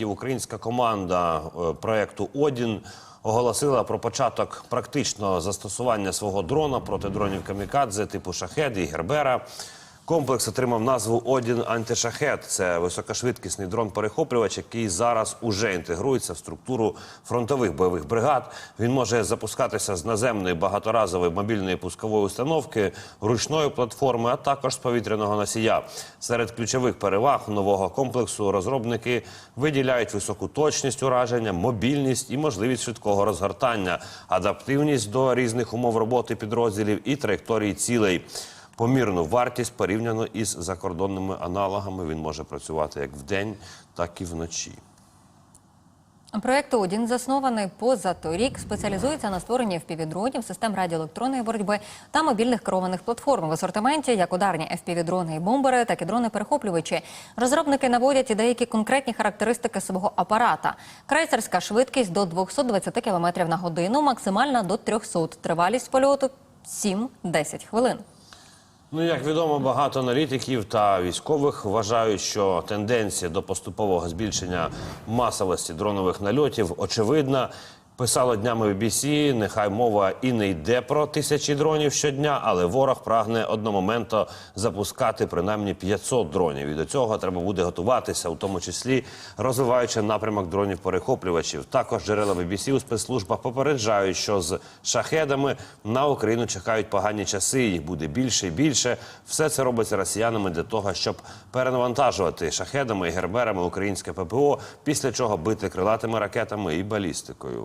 Українська команда е, проекту Одін оголосила про початок практичного застосування свого дрона проти дронів камікадзе типу шахед і гербера. Комплекс отримав назву Одін антишахет. Це високошвидкісний дрон-перехоплювач, який зараз уже інтегрується в структуру фронтових бойових бригад. Він може запускатися з наземної багаторазової мобільної пускової установки, ручної платформи, а також з повітряного носія. Серед ключових переваг нового комплексу розробники виділяють високу точність ураження, мобільність і можливість швидкого розгортання, адаптивність до різних умов роботи підрозділів і траєкторії цілей. Помірну вартість порівняно із закордонними аналогами. Він може працювати як вдень, так і вночі. Проект Одін заснований позаторік, спеціалізується на створенні FPV-дронів, систем радіоелектронної боротьби та мобільних керованих платформ в асортименті як ударні FPV-дрони і бомбери, так і дрони-перехоплювачі. Розробники наводять і деякі конкретні характеристики свого апарата. Крейсерська швидкість до 220 км на годину, максимальна до 300, тривалість польоту 7-10 хвилин. Ну, як відомо, багато аналітиків та військових вважають, що тенденція до поступового збільшення масовості дронових нальотів очевидна. Писало днями в BBC, нехай мова і не йде про тисячі дронів щодня, але ворог прагне одномоментно запускати принаймні 500 дронів. І до цього треба буде готуватися, у тому числі розвиваючи напрямок дронів-перехоплювачів. Також джерела BBC у спецслужбах попереджають, що з шахедами на Україну чекають погані часи. Їх буде більше і більше. Все це робиться росіянами для того, щоб перенавантажувати шахедами і герберами українське ППО, після чого бити крилатими ракетами і балістикою.